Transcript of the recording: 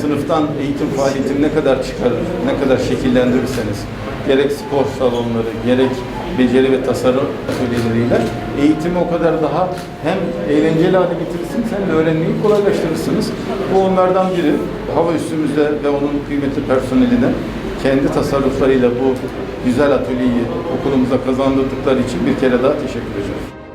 Sınıftan eğitim faaliyetini ne kadar çıkarır, ne kadar şekillendirirseniz, gerek spor salonları, gerek beceri ve tasarım atölyeleriyle eğitimi o kadar daha hem eğlenceli hale getirirsiniz hem de öğrenmeyi kolaylaştırırsınız. Bu onlardan biri. Hava üstümüzde ve onun kıymetli personeline kendi tasarruflarıyla bu güzel atölyeyi okulumuza kazandırdıkları için bir kere daha teşekkür ediyorum.